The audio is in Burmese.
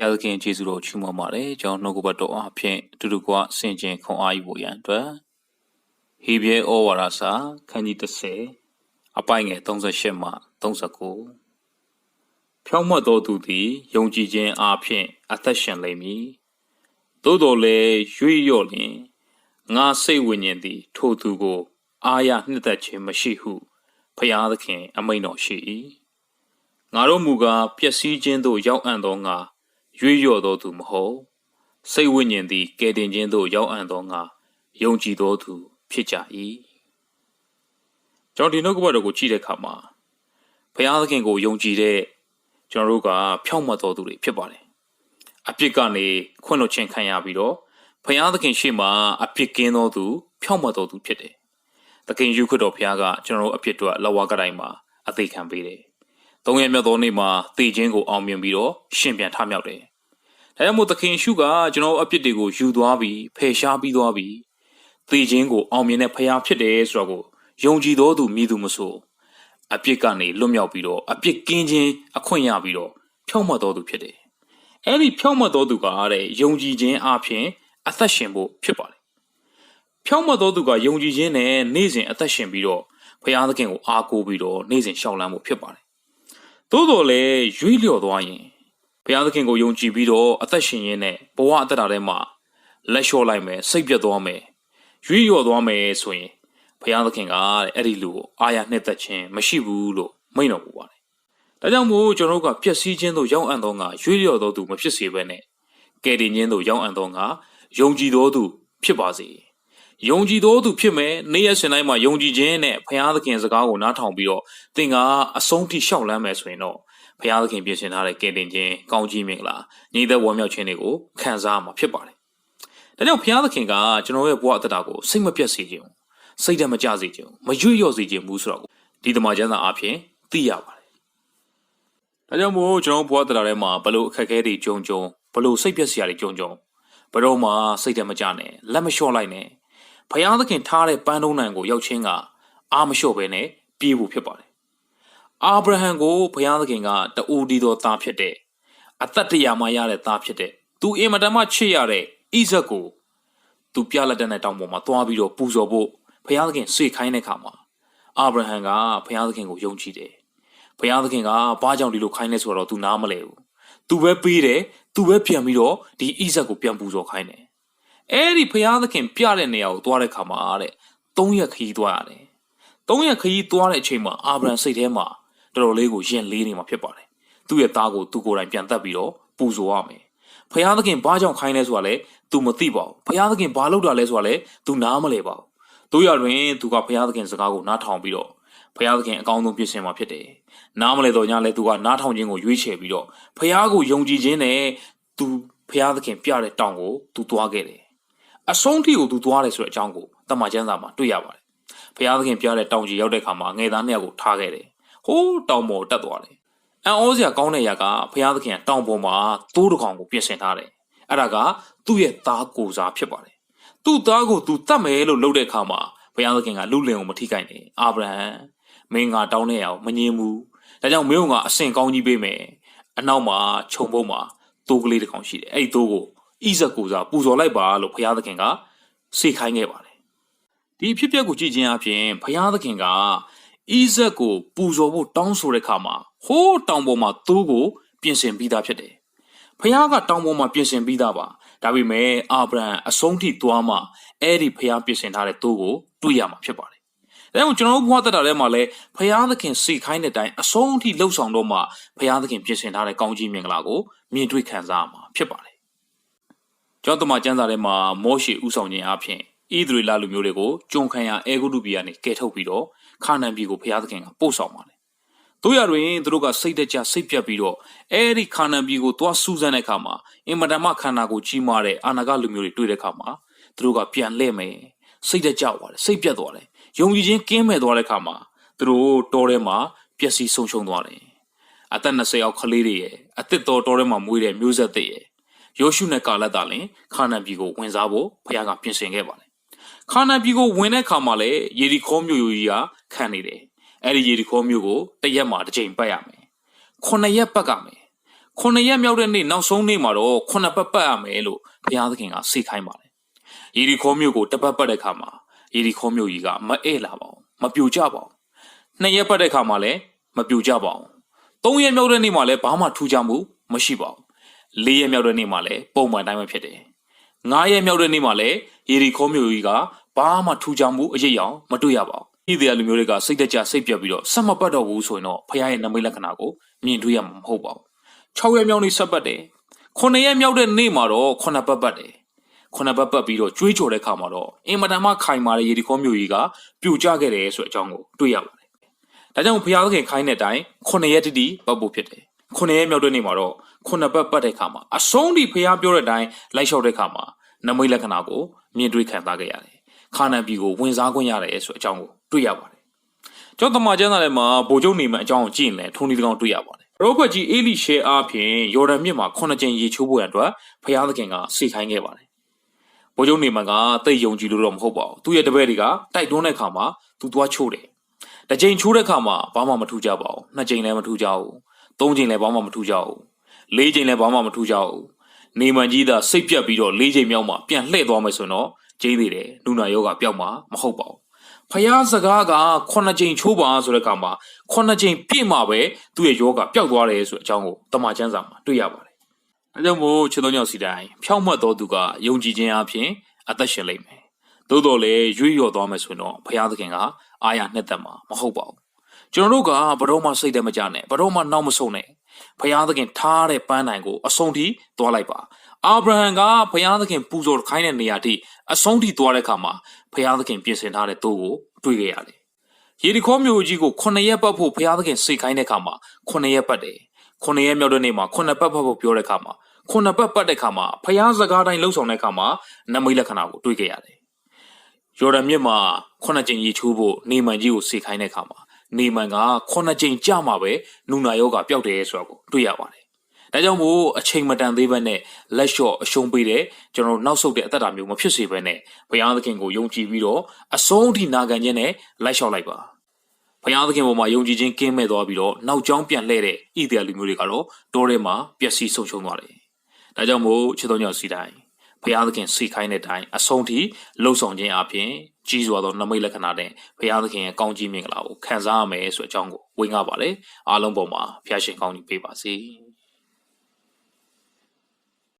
ဘုရားသခင်ကျေးဇူးတော်ချီးမွမ်းပါတယ်ကျွန်တော်နှုတ်ကပတ်တော်အဖျင်အတူတူကဆင်ခြင်ခွန်အားယူဖို့ရန်အတွက်ဟေဘရဲဩဝါဒစာခန်းကြီး30အပိုင်းငယ်38မှ39ဖြောင့်မတ်တော်သူသည်ယုံကြည်ခြင်းအဖျင်အသက်ရှင်လိမ့်မည်သို့တော်လည်းရွေ့လျော့လျင်ငါစိတ်ဝိညာဉ်သည် ထိုသူကို အာရနှစ်သက်ခြင်းမရှိဟုဖျားသခင် အမိန်တော်ရှိ၏ငါတို့မူကားပျက်စီးခြင်းသို့ရောက်အံ့သောငါ ရွေ့လျော့သောသူမဟုတ်စိတ်ဝိညာဉ်သည်ကယ်တင်ခြင်းသို့ရောက်အံ့သောငါယုံကြည်သောသူဖြစ်ကြ၏ကျွန်တော်ဒီနှုတ်ကပတ်တော်ကိုကြည့်တဲ့အခါမှာဘုရားသခင်ကိုယုံကြည်တဲ့ကျွန်တော်တို့ကဖြောင့်မတ်တော်သူတွေဖြစ်ပါတယ်အပြစ်ကနေခွင့်လွှတ်ခြင်းခံရပြီးတော့ဘုရားသခင်ရှေ့မှာအပြစ်ကင်းသောသူဖြောင့်မတ်တော်သူဖြစ်တယ်သခင်ယူခရစ်တော်ဘုရားကကျွန်တော်တို့အပြစ်တို့လဝါကတိုင်းမှာအသေးခံပေးတယ်သုံးရမြတ်သောနေ့မှာတည်ခြင်းကိုအောင်မြင်ပြီးတော့ရှင်ပြန်ထမြောက်တယ်။ ဒါကြောင့်မို့သခင်ရှုကကျွန်တော်အပြစ်တွေကိုယူသွားပြီးဖယ်ရှားပြီးသွားပြီးတည်ခြင်းကိုအောင်မြင်တဲ့ဖခင်ဖြစ်တယ်ဆိုတော့ကိုယုံကြည်တော်သူမိသူမဆိုအပြစ်ကနေလွတ်မြောက်ပြီးတော့အပြစ်ကင်းခြင်းအခွင့်ရပြီးတော့ဖြောင့်မတ်တော်သူဖြစ်တယ်။အဲ့ဒီဖြောင့်မတ်တော်သူကတဲ့ယုံကြည်ခြင်းအပြင်အသက်ရှင်ဖို့ဖြစ်ပါတယ်။ဖြောင့်မတ်တော်သူကယုံကြည်ခြင်းနဲ့နေ့စဉ်အသက်ရှင်ပြီးတော့ဖခင်သခင်ကိုအားကိုးပြီးတော့နေ့စဉ်ရှောက်လန်းဖို့ဖြစ်ပါတယ်သို့တော်လည်းရွေးလျော်သွားရင်ဘု ရားသခင်ကိုယုံကြည်ပြီးတော့အသက်ရှင်ရင်းနဲ့ဘဝအသက်တာထဲမှာလက်လျှော့လိုက်မယ်စိတ်ပြတ်သွားမယ်ရွေးလျော်သွားမယ်ဆိုရင်ဘုရားသခင်ကတဲ့အဲ့ဒီလူကိုအာရနှစ်သက်ခြင်းမရှိဘူးလို့မိန့်တော်မူပါတယ်။ဒါကြောင့်မို့ကျွန်တော်တို့ကပျက်စီးခြင်းတို့ရောက်အံ့သောငါရွေးလျော်သောသူမဖြစ်စေဘဲနဲ့ကယ်တင်ခြင်းတို့ရောက်အံ့သောငါယုံကြည်သောသူဖြစ်ပါစေ။ ယုံကြည်သောသူဖြစ်မယ်နေ့ရက်စဉ်တိုင်းမှာယုံကြည်ခြင်းနဲ့ဘုရားသခင်စကားကိုနားထောင်ပြီးတော့သင်ကအဆုံးထိရှောက်လန်းမယ်ဆိုရင်တော့ဘုရားသခင်ပြင်ဆင်ထားတဲ့ကယ်တင်ခြင်းကောင်းကြီးမင်္ဂလာညီသက်ဝမ်းမြောက်ခြင်းတွေကိုခံစားမှာဖြစ်ပါတယ်။ဒါကြောင့်ဘုရားသခင်ကကျွန်တော်ရဲ့ဘဝအသက်တာကိုစိတ်မပြတ်စေခြင်းစိတ်ဓာတ်မကျစေခြင်းမရွေ့လျော့စေခြင်းဘူးဆိုတော့ဒီတမန်ကျမ်းစာအဖြစ်သိရပါတယ်။ဒါကြောင့်မို့ကျွန်တော်ဘဝအသက်တာထဲမှာဘလို့အခက်အခဲတွေကြုံကြုံဘလို့စိတ်ပြတ်စရာတွေကြုံကြုံဘလို့မှစိတ်ဓာတ်မကျနဲ့လက်မလျှော့လိုက်နဲ့ ဖယားသခင်ထားတဲ့ပန်းတုံးနိုင်ကိုရောက်ချင်းကအာမလျှော့ပဲနဲ့ပြေးဖို့ဖြစ်ပါတယ်။အာဗြဟံကိုဖယားသခင်ကတူဒီသောသားဖြစ်တဲ့အသက်တရာမှရတဲ့သားဖြစ်တဲ့သူအင်မတန်မှချစ်ရတဲ့ဣဇက်ကိုသူပြလက်တဲ့တောင်ပေါ်မှာသွားပြီးတော့ပူဇော်ဖို့ဖယားသခင်ဆွေခိုင်းတဲ့အခါမှာအာဗြဟံကဖယားသခင်ကိုယုံကြည်တယ်။ဖယားသခင်ကဘာကြောင့်ဒီလိုခိုင်းလဲဆိုတော့ तू နားမလဲဘူး။သူပဲပေးတယ်သူပဲပြန်ပြီးတော့ဒီဣဇက်ကိုပြန်ပူဇော်ခိုင်းတယ် အဲ့ဒီဖျားသခင်ပြတဲ့နေရာကိုသွားတဲ့ခါမှာတဲ့၃ရက်ခရီးသွားရတယ်။၃ရက်ခရီးသွားတဲ့အချိန်မှာအာဗြဟံစိတ်ထဲမှာတော်တော်လေးကိုရင်လေးနေမှာဖြစ်ပါတယ်။သူ့ရဲ့သားကိုသူကိုယ်တိုင်ပြန်တက်ပြီးတော့ပူဇော်ရမယ်။ဖျားသခင်ဘာကြောင့်ခိုင်းလဲဆိုတာလဲသူမသိပါဘူး။ဖျားသခင်ဘာလုပ်တာလဲဆိုတာလဲသူနားမလည်ပါဘူး။တို့ရတွင်သူကဖျားသခင်စကားကိုနားထောင်ပြီးတော့ဖျားသခင်အကောင်းဆုံးပြည့်စင်မှာဖြစ်တယ်။နားမလဲတော့ညလဲသူကနားထောင်ခြင်းကိုရွေးချယ်ပြီးတော့ဖျားကိုယုံကြည်ခြင်းနဲ့သူဖျားသခင်ပြတဲ့တောင်ကိုသူသွားခဲ့တယ် အဆုံးထိကို तू သွားတယ်ဆိုတဲ့အကြောင်းကိုတမန်ကျမ်းစာမှာတွေ့ရပါတယ်ဖယားသခင်ပြတဲ့တောင်ကြီးရောက်တဲ့အခါမှာငယ်သားနှစ်ယောက်ကိုထားခဲ့တယ်ဟိုးတောင်ပေါ်တက်သွားတယ်အံ့ဩစရာကောင်းတဲ့ຢာကဘုရားသခင်တောင်ပေါ်မှာသိုးတစ်ကောင်ကိုပြင်ဆင်ထားတယ်အဲ့ဒါကသူ့ရဲ့သားကိုစားဖြစ်ပါတယ်သူ့သားကိုသူတတ်မယ်လို့လုပ်တဲ့အခါမှာဘုရားသခင်ကလူလင်ကိုမထိခိုက်နဲ့အာဗြဟံမင်းကတောင်းတဲ့အောင်မငြင်းဘူးဒါကြောင့်မင်းကအဆင့်ကောင်းကြီးပေးမယ်အနောက်မှာခြုံပုံးမှာတိုးကလေးတစ်ကောင်ရှိတယ်အဲ့ဒီတိုးကို ဣဇက်ကိုစားပူဇော်လိုက်ပါလို့ဘုရားသခင်ကစေခိုင်းခဲ့ပါတယ်ဒီဖြစ်ပျက်ကိုကြည့်ခြင်းအပြင်ဘုရားသခင်ကဣဇက်ကိုပူဇော်ဖို့တောင်းဆိုတဲ့အခါမှာဟိုးတောင်ပေါ်မှာသူ့ကိုပြင်ဆင်ပြီးသားဖြစ်တယ်။ဖခင်ကတောင်ပေါ်မှာပြင်ဆင်ပြီးသားပါ။ဒါပေမဲ့အာဗြဟံအဆုံးထိသွားမှအဲ့ဒီဖခင်ပြင်ဆင်ထားတဲ့သူ့ကိုတွေ့ရမှာဖြစ်ပါတယ်။ဒါကြောင့်ကျွန်တော်တို့ဘဝတက်တာထဲမှာလည်းဖခင်သခင်စိတ်ခိုင်းတဲ့အတိုင်းအဆုံးထိလှုပ်ဆောင်တော့မှဖခင်သခင်ပြင်ဆင်ထားတဲ့ကောင်းကြီးမင်္ဂလာကိုမြင်တွေ့ခံစားရမှာဖြစ်ပါတယ်။ ကျောင်းသမားကျမ်းစာထဲမှာမောရှေဥဆောင်ခြင်းအပြင်ဣသရေလလူမျိုးတွေကိုကြုံခံရအဲဂုတုပြည်ကနေကယ်ထုတ်ပြီးတော့ခါနန်ပြည်ကိုဘုရားသခင်ကပို့ဆောင်ပါတယ်။တို့ရတွင်သူတို့ကစိတ်တကြစိတ်ပြတ်ပြီးတော့အဲဒီခါနန်ပြည်ကိုသွားစူးစမ်းတဲ့အခါမှာအင်မတန်မှခန္ဓာကိုယ်ကြီးမားတဲ့အာနာဂလူမျိုးတွေတွေ့တဲ့အခါမှာသူတို့ကပြန်လှည့်မယ်စိတ်တကြသွားတယ်စိတ်ပြတ်သွားတယ်ယုံကြည်ခြင်းကင်းမဲ့သွားတဲ့အခါမှာသူတို့တောထဲမှာပျက်စီးဆုံးရှုံးသွားတယ်။အသက်20အောက်ကလေးတွေရဲ့အသက်တော်တော်ထဲမှာမွေးတဲ့မျိုးဆက်တွေရဲ့ ယောရှုနဲ့ကာလတာလင်ခါနန်ပြည်ကိုဝင်စားဖို့ဘုရားကပြင်ဆင်ခဲ့ပါတယ်ခါနာပြည်ကိုဝင်တဲ့ခါမှာလည်းယေရီခေါမြို့ယူကြီးကခံနေတယ်အဲ့ဒီယေရီခေါမြို့ကိုတရက်မှာတစ်ချိန်ပတ်ရမယ်ခုနှစ်ရက်ပတ်ကမယ်ခုနှစ်ရက်မြောက်တဲ့နေ့နောက်ဆုံးနေ့မှာတော့ခုနှစ်ပတ်ပတ်ရမယ်လို့ဘုရားသခင်ကစိတ်ခိုင်းပါတယ်ယေရီခေါမြို့ကိုတပတ်ပတ်တဲ့ခါမှာယေရီခေါမြို့ကြီးကမဧည့်လာပါဘူးမပြိုကျပါဘူးနှစ်ရက်ပတ်တဲ့ခါမှာလည်းမပြိုကျပါဘူးသုံးရက်မြောက်တဲ့နေ့မှာလည်းဘာမှထူးခြားမှုမရှိပါဘူး လေးရက်မြောက်တဲ့နေ့မှာလည်းပုံမှန်တိုင်းပဲဖြစ်တယ်ငါးရက်မြောက်တဲ့နေ့မှာလည်းယေရီခေါမြို့ကြီးကဘာမှထူးခြားမှုအရေးအောင်မတွေ့ရပါဘူးဣသရေလလူမျိုးတွေကစိတ်တကြစိတ်ပြတ်ပြီးတော့ဆက်မပတ်တော့ဘူးဆိုရင်တော့ဖခင်ရဲ့နမိတ်လက္ခဏာကိုမြင်တွေ့ရမှာမဟုတ်ပါဘူး6ရက်မြောက်နေ့ဆက်ပတ်တယ်9ရက်မြောက်တဲ့နေ့မှာတော့9ပတ်ပတ်တယ်9ပတ်ပတ်ပြီးတော့ကြွေးကြော်တဲ့ခါမှာတော့အင်မတန်မှခိုင်မာတဲ့ယေရီခေါမြို့ကြီးကပြိုကျခဲ့တယ်ဆိုတဲ့အကြောင်းကိုတွေ့ရပါတယ်ဒါကြောင့်ဘုရားသခင်ခိုင်းတဲ့အတိုင်း9ရက်တိတိပတ်ဖို့ဖြစ်တယ်9ရက်မြောက်တဲ့နေ့မှာတော့ 9ပတ်ပတ်တဲ့ခါမှာအဆုံးထိဘုရားပြောတဲ့အတိုင်းလိုက်လျှောက်တဲ့ခါမှာနမိတ်လက္ခဏာကိုမြင်တွေ့ခံစားခဲ့ရတယ်ခါနန်ပြည်ကိုဝင်စားခွင့်ရတယ်ဆိုတဲ့အကြောင်းကိုတွေ့ရပါတယ်ကျောင်းသမာကျမ်းစာထဲမှာဗိုလ်ချုပ်နေမှအကြောင်းကိုကြည့်ရင်လည်းထုံးဒီတကောင်တွေ့ရပါတယ်ရောဘတ်ကြီးအေလိရှဲအားဖြင့်ယော်ဒန်မြစ်မှာခုနှစ်ကြိမ်ရေချိုးဖို့ရန်အတွက်ဘုရားသခင်ကစေခိုင်းခဲ့ပါတယ်ဗိုလ်ချုပ်နေမှကတိတ်ယုံကြည်လို့တော့မဟုတ်ပါဘူးသူ့ရဲ့တပည့်တွေကတိုက်တွန်းတဲ့ခါမှာသူသွားချိုးတယ်တစ်ကြိမ်ချိုးတဲ့ခါမှာဘာမှမထူးကြပါဘူးနှစ်ကြိမ်လည်းမထူးကြဘူးသုံးကြိမ်လည်းဘာမှမထူးကြဘူး လေးကြိမ်လည်းဘာမှမထူးကြဘူးနေမှန်ကြီးသာစိတ်ပြတ်ပြီးတော့လေးကြိမ်မြောက်မှပြန်လှည့်သွားမယ်ဆိုတော့ကျင်းသေးတယ်လူနာယောဂပျောက်မှာမဟုတ်ပါဘူးဖျားစကားကခုနှစ်ကြိမ်ချိုးပါဆိုတဲ့ခါမှာခုနှစ်ကြိမ်ပြည့်မှပဲသူ့ရဲ့ယောဂပျောက်သွားတယ်ဆိုတဲ့အကြောင်းကိုတမန်ကျမ်းစာမှာတွေ့ရပါတယ်။အဲကြောင့်မို့ချစ်တော်ညောင်စီတိုင်းဖြောင့်မတ်တော်သူကယုံကြည်ခြင်းအပြင်အသက်ရှင်လိမ့်မယ်။သို့တော်လည်းရွေ့လျော်သွားမယ်ဆိုတော့ဘုရားသခင်ကအာရနှစ်သက်မှာမဟုတ်ပါဘူး။ကျွန်တော်တို့ကဘတော်မှစိတ်တမကြနဲ့ဘတော်မှနောက်မဆုံးနဲ့ ဘုရားသခင်ထားတဲ့ပန်းတိုင်ကိုအဆုံးထိသွားလိုက်ပါ။အာဗြဟံကဘုရားသခင်ပူဇော်ခိုင်းတဲ့နေရာထိအဆုံးထိသွားတဲ့အခါမှာဘုရားသခင်ပြင်ဆင်ထားတဲ့တိုးကိုတွေ့ခဲ့ရတယ်။ယေရီခေါမြို့ကြီးကို9ရက်ပတ်ဖို့ဘုရားသခင်စိတ်ခိုင်းတဲ့အခါမှာ9ရက်ပတ်တယ်။9ရက်မြောက်တဲ့နေ့မှာ9ပတ်ပတ်ဖို့ပြောတဲ့အခါမှာ9ပတ်ပတ်တဲ့အခါမှာဘုရားစကားတိုင်းလှုပ်ဆောင်တဲ့အခါမှာနမိတ်လက္ခဏာကိုတွေ့ခဲ့ရတယ်။ယော်ဒန်မြစ်မှာ9ကြိမ်ရေချိုးဖို့နေမန်ကြီးကိုစိတ်ခိုင်းတဲ့အခါမှာ နေမန်က9ကြိမ်ကြာမှပဲနူနာယောဂပျောက်တယ်ဆိုတာကိုတွေ့ရပါတယ်။ဒါကြောင့်မို့အချိန်မတန်သေးဘဲနဲ့လက်လျှော့အရှုံးပေးတဲ့ကျွန်တော်တို့နောက်ဆုတ်တဲ့အသက်တာမျိုးမဖြစ်စေဘဲနဲ့ဘုရားသခင်ကိုယုံကြည်ပြီးတော့အဆုံးအထိနာခံခြင်းနဲ့လိုက်လျှောက်လိုက်ပါဘုရားသခင်ပေါ်မှာယုံကြည်ခြင်းကင်းမဲ့သွားပြီးတော့နောက်ကျောင်းပြန်လှည့်တဲ့ဣသရေလလူမျိုးတွေကတော့တောထဲမှာပျက်စီးဆုံးရှုံးသွားတယ်။ဒါကြောင့်မို့ချစ်တော်ညောင်စီတိုင်း ဘုရားသခင်စိတ်ခိုင်းတဲ့အတိုင်းအဆုံးထိလှုပ်ဆောင်ခြင်းအပြင်ကြီးစွာသောနမိတ်လက္ခဏာနဲ့ဘုရားသခင်ရဲ့ကောင်းကြီးမင်္ဂလာကိုခံစားရမယ်ဆိုတဲ့အကြောင်းကိုဝေငှပါလေအားလုံးပေါ်မှာဖျားရှင်ကောင်းကြီးပေးပါစေ။